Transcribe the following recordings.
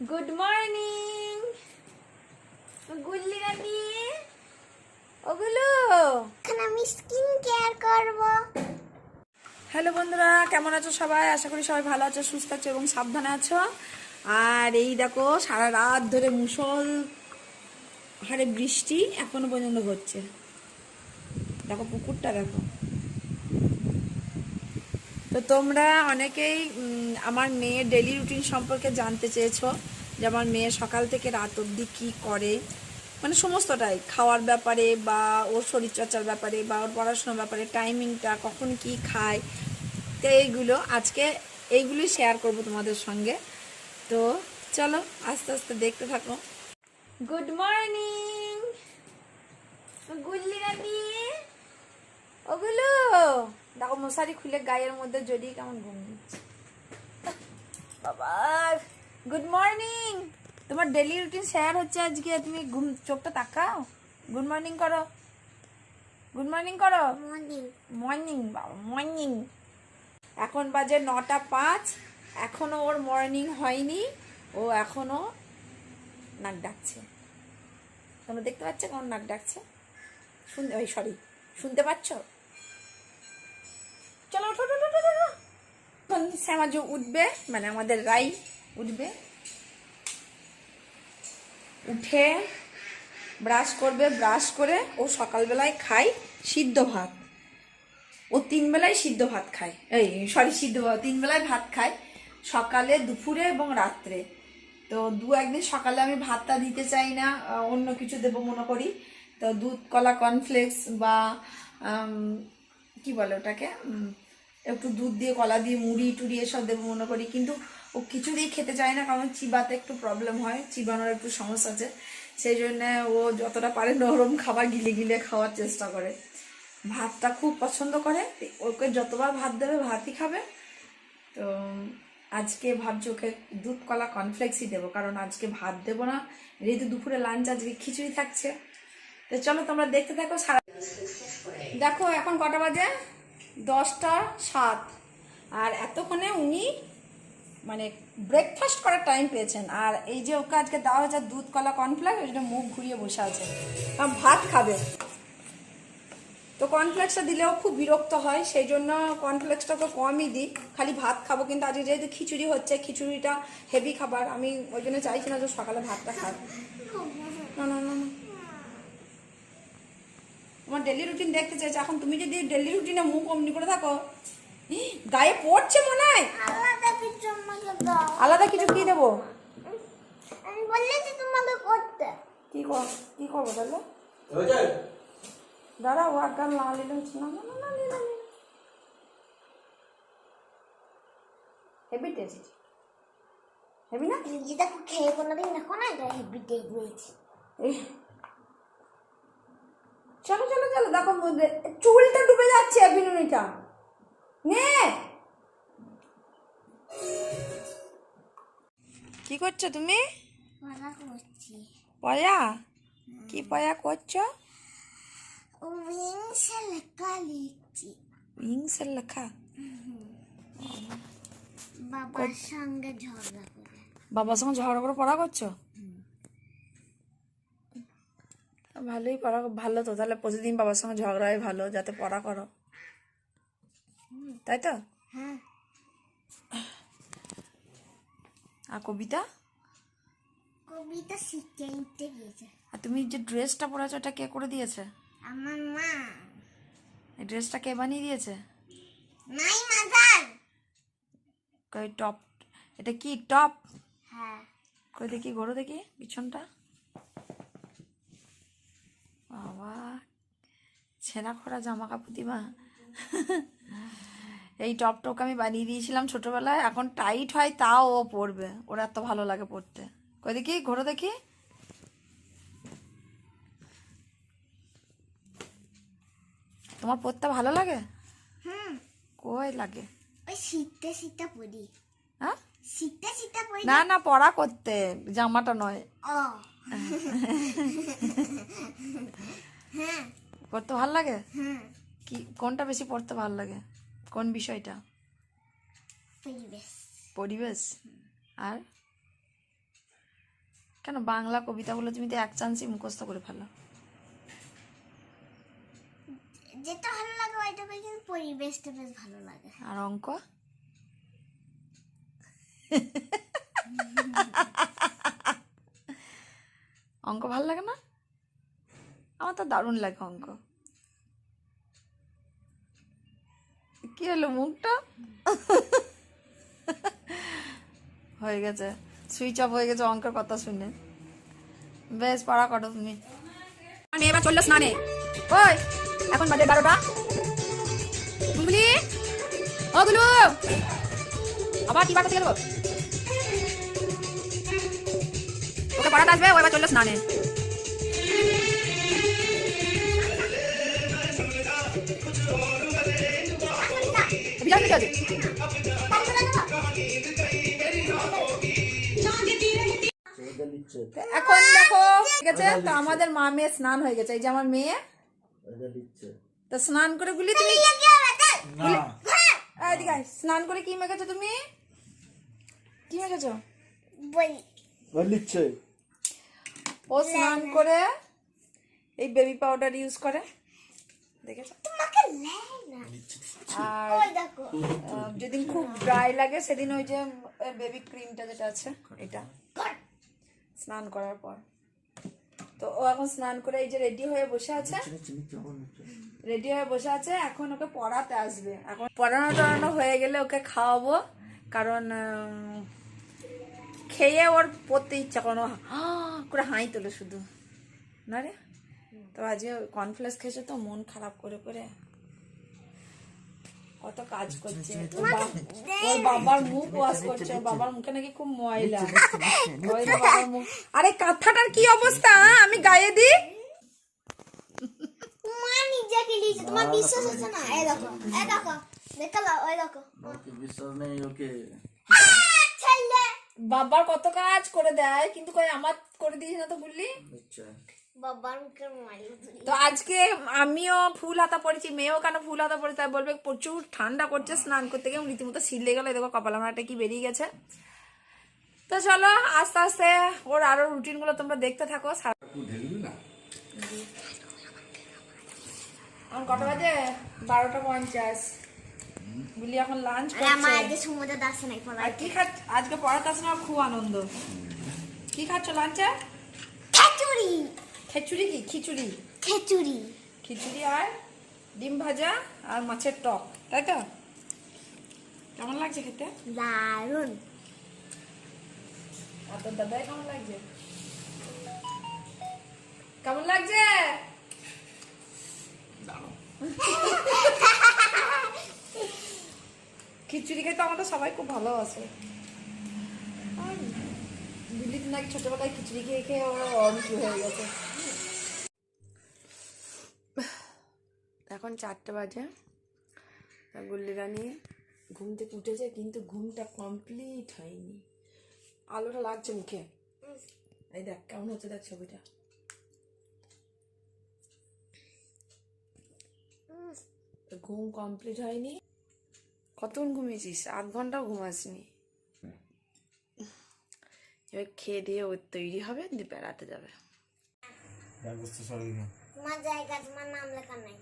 Good morning Gulli Rani ওগুলো। এখন আমি স্কিন কেয়ার করব। হ্যালো বন্ধুরা কেমন আছো সবাই? আশা করি সবাই ভালো আছো সুস্থ আছো এবং সাবধানে আছো। আর এই দেখো সারা রাত ধরে মুসল হারে বৃষ্টি এখনও পর্যন্ত হচ্ছে। দেখো পুকুরটা দেখো। তো তোমরা অনেকেই আমার মেয়ের ডেলি রুটিন সম্পর্কে জানতে চেয়েছো যে আমার মেয়ে সকাল থেকে রাত অবধি কী করে। মানে সমস্তটাই, খাওয়ার ব্যাপারে বা ওর শরীরচর্চার ব্যাপারে বা ওর পড়াশোনার ব্যাপারে টাইমিংটা কখন কি খায়, তো এইগুলো আজকে এইগুলোই শেয়ার করব তোমাদের সঙ্গে। তো চলো, আস্তে আস্তে দেখতে থাকো। Good morning Gulli Rani! ওগুলো দেখো মশারি খুলে গায়ের মধ্যে জড়িয়ে কেমন ঘুম দিচ্ছে। বাবা গুড মর্নিং তোমার ডেলি রুটিন শেয়ার হচ্ছে আজকে তুমি ঘুম চোখটা তাকাও। গুড মর্নিং করো। গুড মর্নিং করো। মর্নিং মর্নিং বাবা মর্নিং এখন বাজে নটা পাঁচ এখনও ওর মর্নিং হয়নি ও এখনও নাক ডাকছে। তোমরা দেখতে পাচ্ছ কেমন নাক ডাকছে? শুনতে ওই সরি শুনতে পাচ্ছ? চলো ওঠো ওঠো, ওঠো, ওঠো। শ্যামাজু উঠবে মানে আমাদের রাই উঠবে। উঠে ব্রাশ করবে ব্রাশ করে ও সকালবেলায় খায় সিদ্ধ ভাত। ও তিন বেলায় সিদ্ধ ভাত খায়। এই সরি সিদ্ধ ভাত তিন বেলায় ভাত খায় সকালে দুপুরে এবং রাত্রে। তো দু একদিন সকালে আমি ভাতটা দিতে চাই না অন্য কিছু দেবো মনে করি। তো দুধ কলা কর্নফ্লেক্স বা কি বলে ওটাকে? একটু দুধ দিয়ে, কলা দিয়ে, মুড়ি, টুড়ি এসব দেবো মনে করি। কিন্তু ও কিছু দিয়ে খেতে চায় না, কারণ চিবাতে একটু প্রবলেম হয়, চিবানোর একটু সমস্যা আছে। সেই জন্য ও যতটা পারে নরম খাবার গিলে গিলে খাওয়ার চেষ্টা করে। ভাতটা খুব পছন্দ করে। ওকে যতবার ভাত দেবে, ভাতই খাবে। তো আজকে ভাবছি ওকে দুধ, কলা কনফ্লেক্সই দেবো, কারণ আজকে ভাত দেবো না। যেহেতু দুপুরে লাঞ্চ আজকে খিচুড়ি থাকছে। তো চলো তোমরা দেখতে থাকো, সারা দেখো এখন কটা বাজে? দশটা সাত। আর এতক্ষণে উনি মানে ব্রেকফাস্ট করার টাইম পেয়েছেন। আর এই যে ওকে আজকে দেওয়া হয়েছে দুধ, কলা কর্নফ্লেক্স ওই জন্য মুখ ঘুরিয়ে বসে আছে। কারণ ভাত খাবে। তো কর্নফ্লেক্সটা দিলেও খুব বিরক্ত হয়, সেই জন্য কর্নফ্লেক্সটা তো কমই দিই। খালি ভাত খাব, কিন্তু আজকে যেহেতু খিচুড়ি হচ্ছে, খিচুড়িটা হেভি খাবার, আমি ওই জন্য চাইছি না যে সকালে ভাতটা খাবে না না না না। তোমার ডেলি রুটিন দেখতে চাইছে। এখন তুমি যদি ডেলি রুটিনে মুখ অমনি করে থাকো ই, গায়ে পড়ছে মনে হয়। আলাদা কিছু আমাকে দাও। আলাদা কিছু কি দেবো? আমি বললে যে তোমাকে করতে। কি কর কি করব তাহলে দাঁড়া ও একগান না নিলে হচ্ছে না না না হেভি টেস্ট হেভি না? যেটা খেয়ে কোনোদিন দেখো না এটা হেভি টেস্ট হয়েছে। চলো চলো চলো দেখো মধ্যে। চুলটা ডুবে যাচ্ছে বিনুনিটা। নে। কি করছ তুমি? পয়া কি পয়া করছ? উইংসে লেখা লিখছি। লেখা? বাবার সঙ্গে ঝগড়া করে। বাবার সঙ্গে ঝগড়া করে পড়া করছ? ভালোই পড়া ভালো তো। তাহলে প্রতিদিন বাবার সঙ্গে ঝগড়াই ভালো যাতে পড়া করো। তাই তো? হ্যাঁ। আর কবিতা? কবিতা শিখে উঠতে গিয়েছে। আর তুমি যে ড্রেসটা পরেছো ওটা কে করে দিয়েছে? আমার মা। এই ড্রেসটা কে বানিয়ে দিয়েছে? নাই মাদার ওই টপ এটা কি টপ হ্যাঁ। কই দেখি ঘোরো দেখি পিছনটা। বাবা ছেঁড়া খোড়া জামা কাপড় দিবা? এই টপ টপ আমি বানিয়ে দিয়েছিলাম ছোটবেলায় এখন টাইট হয় তাও ও পরবে। ওর এত ভালো লাগে পরতে। কই দেখি ঘোরো দেখি। তোমার পরতে ভালো লাগে? হুম। কই লাগে? ওই শীতে শীতে পড়ি হ্যাঁ? শীতে শীতে পড়ি না না পড়া করতে জামাটা নয়। ও। হ্যাঁ। পড়তে ভালো লাগে? হ্যাঁ। কি কোনটা বেশি পড়তে ভালো লাগে? কোন বিষয়টা? পরিবেশ। পরিবেশ? আর? কেন বাংলা কবিতাগুলো তুমি তো এক চান্সই মুখস্থ করে ফেলো। যেটা ভালো লাগে ওইটা কিন্তু পরিবেশটা বেশ ভালো লাগে। আর অঙ্ক? অঙ্ক ভালো লাগে না? আমার তো দারুণ লাগে অঙ্ক। কি হলো মুখটা? হয়ে গেছে। সুইচ অফ হয়ে গেছে অঙ্কের কথা শুনে। বেশ পড়া করো তুমি। এবার চলল স্নানে। ওই এখন বাজে বারোটা। ও গুলু! আবার বাড়তে গেল? ওকে পড়াতে আসবে ও এবার চলল স্নানে। বিড়াল ঠিক আছে। এখন দেখো ঠিক আছে? তো আমাদের মা মেয়ে স্নান হয়ে গেছে। এই যে আমার মেয়ে। তো স্নান করে গুলি তুমি? আয়। স্নান করে কি মেখেছো তুমি? কি মেখেছো ও স্নান করে এই বেবি পাউডার ইউজ করে। দেখেছ? তোমাকে নেয় না আর ওই দেখো। আহ, যেদিন খুব ড্রাই লাগে সেদিন ওই যে বেবি ক্রিমটা যেটা আছে এটা। স্নান করার পর। তো ও এখন স্নান করে এই যে রেডি হয়ে বসে আছে। রেডি হয়ে বসে আছে এখন ওকে পড়াতে আসবে। এখন পড়ানো টড়ানো হয়ে গেলে ওকে খাওয়াবো। কারণ খেয়ে ওর পড়তে ইচ্ছা কোনো করে হাই তোলে শুধু। না রে? তো আজকে কর্নফ্লেক্স খেয়েছে তো মন খারাপ করে করে। কত কাজ করছে। ওর বাবার মুখ ওয়াশ করছে ওর বাবার মুখে নাকি খুব ময়লা। ওই বাবার মুখ। আরে কাঁথাটার কি অবস্থা? আমি গায়ে দিই? মা নিজেকে লিখছে? তোমার বিশ্বাস হচ্ছে না? এই দেখো এই দেখো। দেখাল ওই দেখো ওকে বিশ্বাস নেই ওকে ছেলে বাবার কত কাজ করে দেয় কিন্তু কই আমার করে দিয়েছে না তো বললি আচ্ছা। বাবার তো আজকে আমিও ফুল হাতা পড়েছি মেয়েও কেন ফুল হাতা পড়েছে তাই বলবে প্রচুর ঠান্ডা করছে স্নান করতে গিয়ে রীতিমতো সিলে গেল দেখো কপাল আমার একটা কি বেরিয়ে গেছে। তো চলো আস্তে আস্তে ওর আরও রুটিনগুলো তোমরা দেখতে থাকো কটা বাজে? বারোটা পঞ্চাশ। বুলি এখন লাঞ্চ আমার করছে। আজকে সমুদ্র দাসে নাই পড়া আর কি খাচ্ছ? আজকে পড়াতে আসলে খুব আনন্দ। কি খাচ্ছ লাঞ্চে খিচুড়ি। খিচুড়ি কি? খিচুড়ি। খিচুড়ি। খিচুড়ি আর ডিম ভাজা আর মাছের টক তাই তো? কেমন লাগছে খেতে? দারুণ আর তোর দাদাই কেমন লাগছে? কেমন লাগছে? খিচুড়ি খেতে আমাদের সবাই খুব ভালোবাসে। আর দিল্লি নাকি ছোটবেলায় খিচুড়ি খেয়ে খেয়ে ওরা অরুচি হয়ে গেছে। এখন চারটে বাজে। গুল্লি রানী ঘুম থেকে উঠেছে কিন্তু ঘুমটা কমপ্লিট হয়নি। আলোটা লাগছে মুখে। এই দেখ কেমন হচ্ছে দেখ ছবিটা। ঘুম কমপ্লিট হয়নি। কতক্ষণ ঘুমিয়েছিস? আধ ঘন্টাও ঘুমাসনি। এবার খেয়ে দিয়ে ওর তৈরি হবে দিয়ে বেড়াতে যাবে। তোমার জায়গা তোমার নাম লেখা নাই।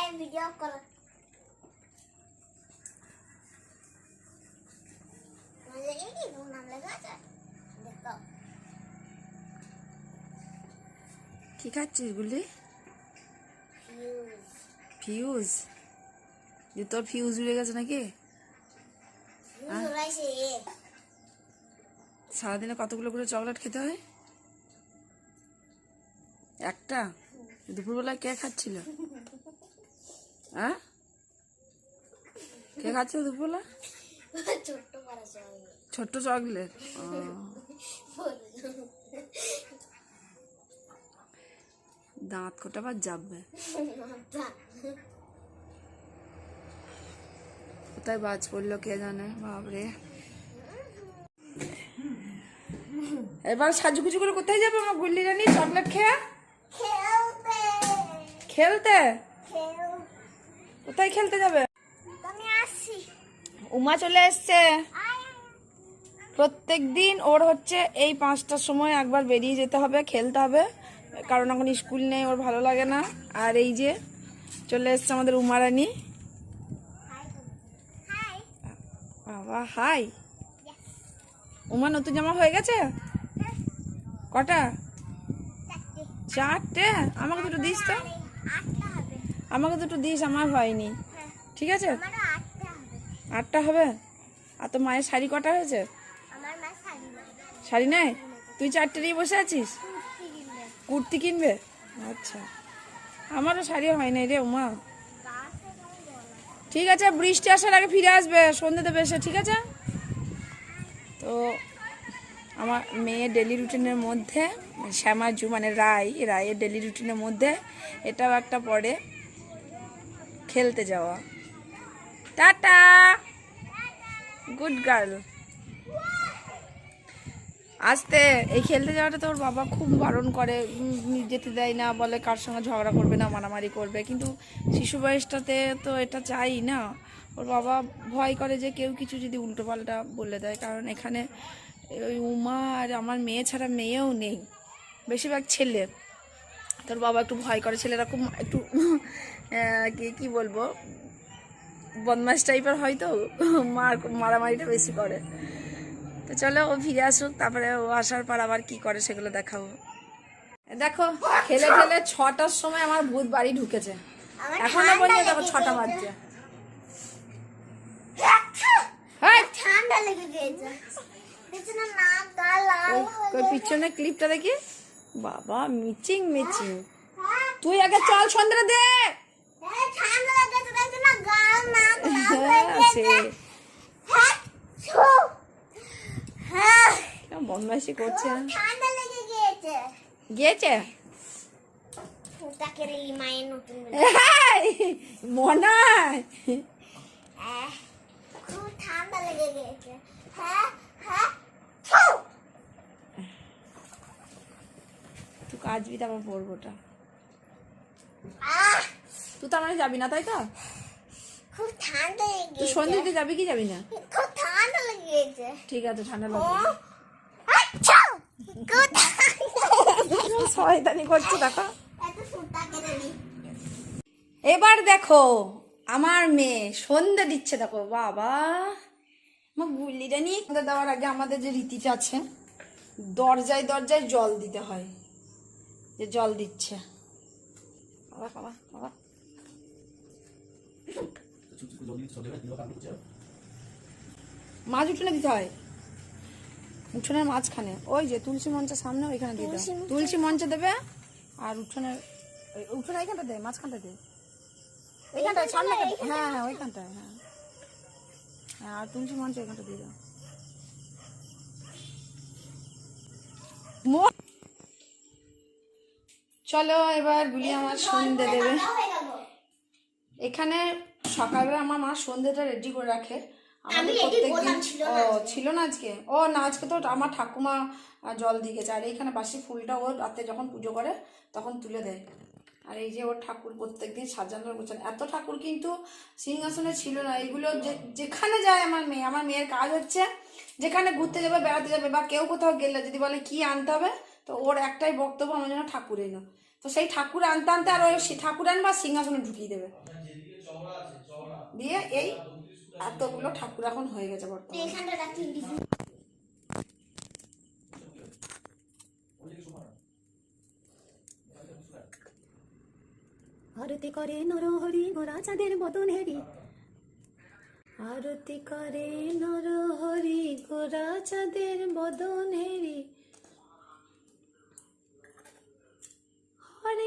এই ভিডিও করো কি তোমার নাম লেখা আছে? দেখো। কি খাচ্ছিস গুলি? ফিউজ ফিউজ যে তোর ফিউজ উড়ে গেছে নাকি? সারাদিনে কতগুলো করে চকলেট খেতে হয়? একটা? দুপুরবেলায় কে খাচ্ছিল? হ্যাঁ কে খাচ্ছিল দুপুরবেলা? ছোট্ট চকলেট। দাঁত। কোটা বা যাবে। কোথায় বাজ পড়ল, কে জানে, বাপরে। এবার সাজুগুজু করে কোথায় যাবে আমার গুল্লি রানি? চকলেট খেয়ে? খেলতে? কোথায় খেলতে যাবে? উমা চলে এসছে। প্রত্যেক দিন ওর হচ্ছে এই পাঁচটার সময় একবার বেরিয়ে যেতে হবে, খেলতে হবে। কারণ এখন স্কুল নেই, ওর ভালো লাগে না। আর এই যে চলে এসছে আমাদের উমারানি হাই বাবা হাই। উমা নতুন জামা হয়ে গেছে? কটা? চারটে। আমাকে দুটো দিস তো। আমাকে দুটো দিস আমার হয়নি। হ্যাঁ। ঠিক আছে? আটটা হবে। আর তো মায়ের শাড়ি কটা হয়েছে? শাড়ি নেই তুই চারটে নিয়ে বসে আছিস? কুর্তি কিনবে। আচ্ছা। আমারও শাড়ি হয় নাই রে উমা ঠিক আছে, বৃষ্টি আসার আগে ফিরে আসবে সন্ধ্যেতে এসে, ঠিক আছে? তো আমার মেয়ে ডেলি রুটিনের মধ্যে শ্যামাজু মানে রায় রায়ের ডেলি রুটিনের মধ্যে এটাও একটা পরে খেলতে যাওয়া। টাটা! গুড গার্ল আসতে, এই খেলতে যাওয়াটা তো ওর বাবা খুব বারণ করে যেতে দেয় না, বলে কার সঙ্গে ঝগড়া করবে না, মারামারি করবে। কিন্তু শিশু বয়সটাতে তো এটা চাই না। ওর বাবা ভয় করে যে কেউ কিছু যদি উল্টোপাল্টা বলে দেয়, কারণ এখানে ওই উমা আর আমার মেয়ে ছাড়া মেয়েও নেই, বেশিরভাগ ছেলে। তোর বাবা একটু ভয় করে, ছেলেরা খুব একটু কি বলব? বদমাস টাইপের হয়তো মার, মারামারিটা বেশি করে। তো চলো ও ফিরে আসুক তারপরে ও আসার পর আবার কি করে সেগুলো দেখাবো। দেখো খেলে খেলে ছটার সময় আমার ভূত বাড়ি ঢুকেছে। এখনও পর্যন্ত দেখো ছটা বাজছে। ঠান্ডা লেগে গেছে। পিছনে ক্লিপটা দেখি? বাবা মিচিং মিচিং। হ্যাঁ, তুই আগে চল সন্ধ্যা দে! হ্যাঁ, ঠান্ডা লেগেছে না গাল নাক লাল হয়ে হ্যাঁ, গেছে সে হ্যাঁ ছু। হ্যাঁ কেমন বদমাইশি করছে। ঠান্ডা লেগে গিয়েছে। গিয়েছে। মনায় খুব ঠান্ডা লেগে গিয়েছে। হ্যাঁ হ্যাঁ। তুই কাজবি তারপর পড়ব আহ, তুই তার মানে যাবি না তাই তো? খুব ঠান্ডা লেগে তুই দিতে যাবি কি যাবি না? খুব ঠান্ডা লেগে ঠিক আছে ঠান্ডা ও লাগবে আচ্ছা খুব ঠান্ডা করছে এবার দেখো, আমার মেয়ে সন্ধে দিচ্ছে, দেখো, বাবা। আমার গুল্লিটা নিয়ে সন্ধ্যে দেওয়ার আগে আমাদের যে রীতিটা আছে, দরজায় দরজায় জল দিতে হয়, যে জল দিচ্ছে। মাছ উঠোনে দিতে হয়। উঠোনের মাঝখানে ওই যে তুলসী মঞ্চের সামনে ওইখানে দিতে তুলসী তুলসী মঞ্চে দেবে আর উঠোনের উঠোনে এইখানটা দে মাঝখানটা দে। এইখানটায় সামনে হ্যাঁ হ্যাঁ ওইখানটায় হ্যাঁ। হ্যাঁ আর তুলসী মঞ্চ এখানটা দিয়ে দাও চলো এবার গুলি আমার সন্ধে দেবে। এখানে সকালবেলা আমার মা সন্ধ্যেটা রেডি করে রাখে। আমাদের আমি প্রত্যেকদিন বললাম, ছিল ও না আজকে। ছিল না আজকে। ও না আজকে তো আমার ঠাকুমা জল দিয়ে গেছে। আর এইখানে বাসি ফুলটা ও রাতে যখন পুজো করে তখন তুলে দেয়। আর এই যে ওর ঠাকুর প্রত্যেকদিন সাজানোর গোছানো। এত ঠাকুর কিন্তু সিংহাসনে ছিল না। এগুলো যে- যেখানে যায় আমার মেয়ে আমার মেয়ের কাজ হচ্ছে যেখানে ঘুরতে যাবে বেড়াতে যাবে বা কেউ কোথাও গেলে যদি বলে কি আনতে হবে তো ওর একটাই বক্তব্য আমার জন্য ঠাকুর এনো। তো সেই ঠাকুর আনতে আনতে আর ওই ঠাকুর আনবা সিংহাসনে ঢুকিয়ে দেবে। দিয়ে এই এতগুলো ঠাকুর এখন হয়ে গেছে বর্তমানে। আরতি করে নরহরি গোরা চাঁদের বদন হেরি। আরতি করে নরহরি গোরা চাঁদের বদন হেরি। হরে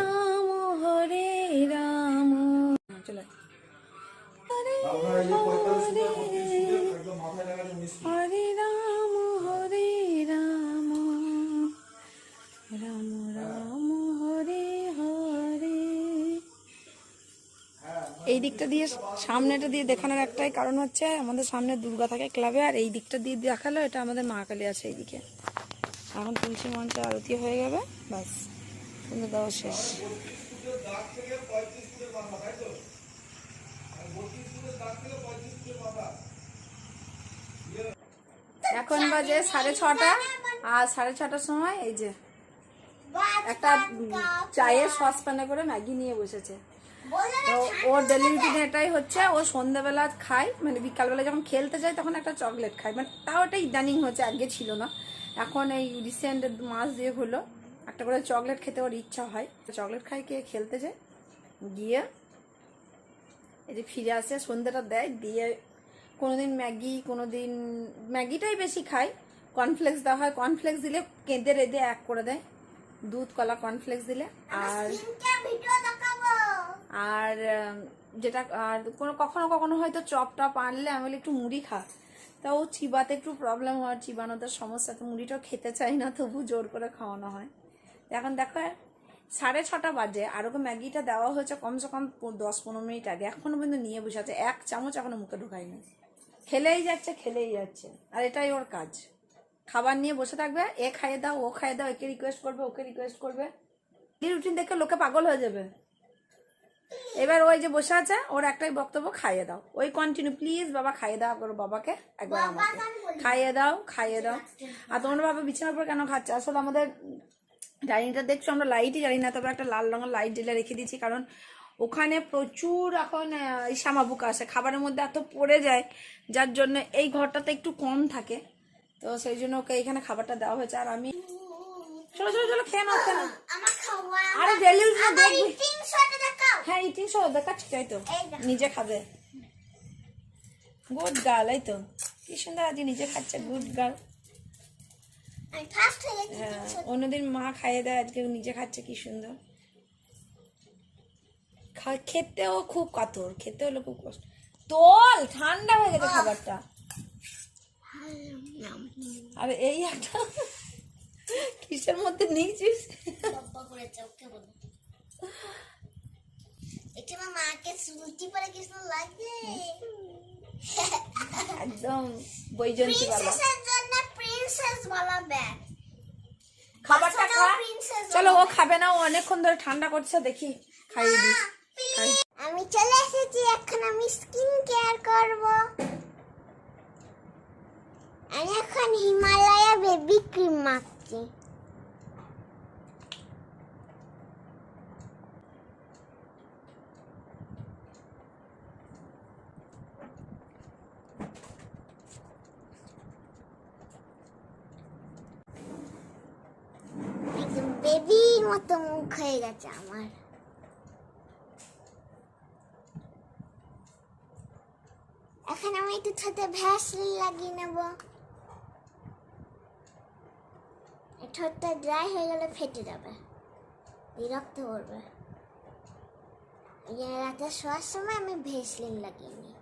দিকটা দিয়ে, সামনেটা দিয়ে দেখানোর একটাই কারণ হচ্ছে আমাদের সামনে দুর্গা থাকে ক্লাবে, আর এই দিকটা দিয়ে দেখাল, এটা আমাদের মা কালী আছে এইদিকে। এখন তুলসী মঞ্চে আরতি হয়ে যাবে ব্যাস, কিন্তু দেওয়া শেষ। এখন বাজে সাড়ে ছটা, আর সাড়ে ছটার সময় এই যে একটা চায়ের সসপ্যানে করে ম্যাগি নিয়ে বসেছে। তো ওর ডেলি রুটিন এটাই হচ্ছে ও সন্ধ্যাবেলা খায় মানে বিকালবেলা যখন খেলতে যায় তখন একটা চকলেট খায়। মানে তাও এটা ইদানিং হচ্ছে আগে ছিল না। এখন এই রিসেন্ট মাস দিয়ে হলো একটা করে চকলেট খেতে ওর ইচ্ছা হয়। চকলেট খাই কে খেলতে যায় গিয়ে এই যে ফিরে আসে সন্ধ্যাটা দেয় দিয়ে কোনোদিন ম্যাগি কোনোদিন ম্যাগিটাই বেশি খায়। কর্নফ্লেক্স দেওয়া হয় কর্নফ্লেক্স দিলে কেঁদে রেঁধে এক করে দেয়। দুধ কলা কর্নফ্লেক্স দিলে। আর ভিডিও দেখাবো আর যেটা, আর কোনো, কখনো কখনো হয়তো চপ টপ আনলে আমি বলি একটু মুড়ি খা। তা ও চিবাতে একটু প্রবলেম হয় চিবানোতে সমস্যা, তো মুড়িটাও খেতে চাই না, তবু জোর করে খাওয়ানো হয়। এখন দেখো, সাড়ে ছটা বাজে, আর ওকে ম্যাগিটা দেওয়া হয়েছে কমসে কম দশ পনেরো মিনিট আগে, এখনও পর্যন্ত নিয়ে বসে আছে, এক চামচ এখনও মুখে ঢুকায়নি। খেলেই যাচ্ছে খেলেই যাচ্ছে, আর এটাই ওর কাজ। খাবার নিয়ে বসে থাকবে, এ খাইয়ে দাও, ও খাইয়ে দাও, একে রিকোয়েস্ট করবে, ওকে রিকোয়েস্ট করবে। রুটিন দেখে লোকে পাগল হয়ে যাবে। এবার ওই যে বসে আছে ওর একটাই বক্তব্য খাইয়ে দাও। ওই কন্টিনিউ প্লিজ বাবা খাইয়ে দাও একবার বাবাকে একবার আমাকে। খাইয়ে দাও খাইয়ে দাও। আর তোমরা বাবা বিছানার উপর কেন খাচ্ছে? আসলে আমাদের ডাইনিংটা দেখছ আমরা লাইটই জানি না তবে একটা লাল রঙের লাইট জ্বেলে রেখে দিয়েছি কারণ ওখানে প্রচুর এখন এই আসে খাবারের মধ্যে এত পড়ে যায় যার জন্য এই ঘরটাতে একটু কম থাকে। তো সেই জন্য ওকে এখানে খাবারটা দেওয়া হয়েছে। আর আমি চলো চলো চলো খেয়ে নাও খেয়ে নাও। আরে ডেলি দেখবি। হ্যাঁ ইটিং দেখাচ্ছি তাই তো? নিজে খাবে। গুড গার্ল এই তো। কি সুন্দর আজকে নিজে খাচ্ছে গুড গার্ল হয়ে অন্যদিন মা খাইয়ে দেয় আজকে নিজে খাচ্ছে কি সুন্দর। খেতেও খুব কাতর খেতে হলো খুব কষ্ট। তোল ঠান্ডা হয়ে গেছে খাবারটা। আর এই একটা কিসের মধ্যে নিয়েছিস বাবা করেছে ওকে বলো এটা আমার মাকে সুলটি পরে কি লাগে। একদম বৈজন্তী বাবা। জন্য প্রিন্সেস বলা ব্যাগ খাবারটা খা। চলো ও খাবে না ও অনেকক্ষণ ধরে ঠান্ডা করছে দেখি খাইয়ে দিই। আমি চলে এসেছি এখন আমি স্কিন কেয়ার করব। আমি এখন হিমালয়া বেবি ক্রিম মাখছি একদম বেবির মতো মুখ হয়ে গেছে আমার। এখন আমি একটু ঠোঁটে ভ্যাসলিন লাগিয়ে নেব। ঠোঁটটা ড্রাই হয়ে গেলে ফেটে যাবে। বিরক্ত করবে। রাতে শোয়ার সময় আমি ভেসলিন লাগিয়ে নিই।